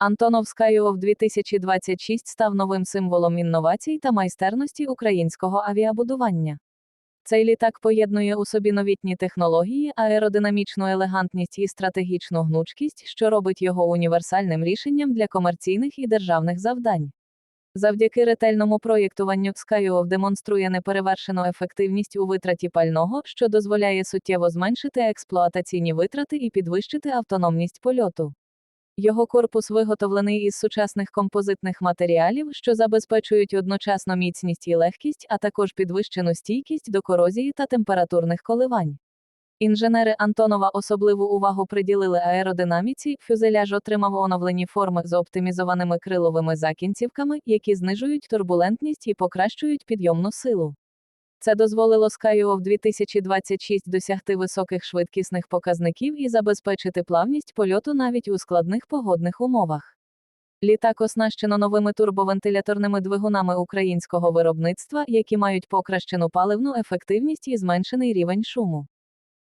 Антонов Скайов 2026 став новим символом інновацій та майстерності українського авіабудування. Цей літак поєднує у собі новітні технології, аеродинамічну елегантність і стратегічну гнучкість, що робить його універсальним рішенням для комерційних і державних завдань. Завдяки ретельному проєктуванню Skywov демонструє неперевершену ефективність у витраті пального, що дозволяє суттєво зменшити експлуатаційні витрати і підвищити автономність польоту. Його корпус виготовлений із сучасних композитних матеріалів, що забезпечують одночасно міцність і легкість, а також підвищену стійкість до корозії та температурних коливань. Інженери Антонова особливу увагу приділили аеродинаміці, фюзеляж отримав оновлені форми з оптимізованими криловими закінцівками, які знижують турбулентність і покращують підйомну силу. Це дозволило Skywov 2026 досягти високих швидкісних показників і забезпечити плавність польоту навіть у складних погодних умовах. Літак оснащено новими турбовентиляторними двигунами українського виробництва, які мають покращену паливну ефективність і зменшений рівень шуму.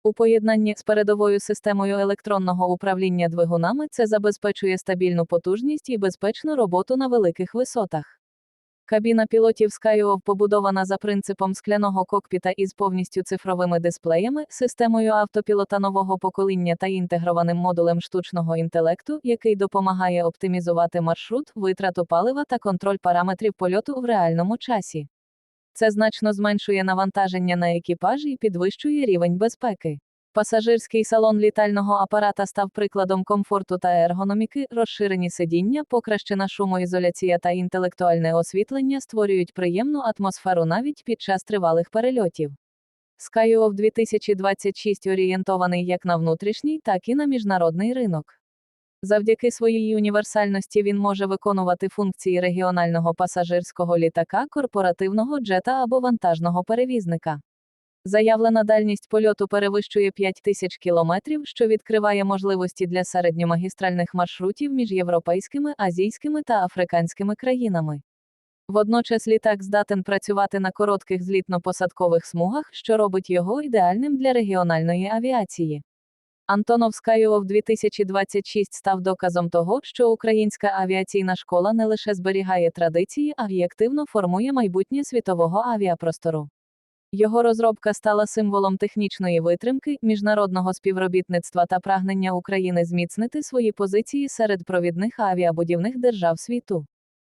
У поєднанні з передовою системою електронного управління двигунами це забезпечує стабільну потужність і безпечну роботу на великих висотах. Кабіна пілотів Skywov побудована за принципом скляного кокпіта із повністю цифровими дисплеями, системою автопілота нового покоління та інтегрованим модулем штучного інтелекту, який допомагає оптимізувати маршрут, витрату палива та контроль параметрів польоту в реальному часі. Це значно зменшує навантаження на екіпаж і підвищує рівень безпеки. Пасажирський салон літального апарата став прикладом комфорту та ергономіки, розширені сидіння, покращена шумоізоляція та інтелектуальне освітлення створюють приємну атмосферу навіть під час тривалих перельотів. Skywov 2026 орієнтований як на внутрішній, так і на міжнародний ринок. Завдяки своїй універсальності він може виконувати функції регіонального пасажирського літака, корпоративного джета або вантажного перевізника. Заявлена дальність польоту перевищує 5 тисяч кілометрів, що відкриває можливості для середньомагістральних маршрутів між європейськими, азійськими та африканськими країнами. Водночас літак здатен працювати на коротких злітно-посадкових смугах, що робить його ідеальним для регіональної авіації. Антонов Skywov 2026 став доказом того, що українська авіаційна школа не лише зберігає традиції, а й активно формує майбутнє світового авіапростору. Його розробка стала символом технічної витримки, міжнародного співробітництва та прагнення України зміцнити свої позиції серед провідних авіабудівних держав світу.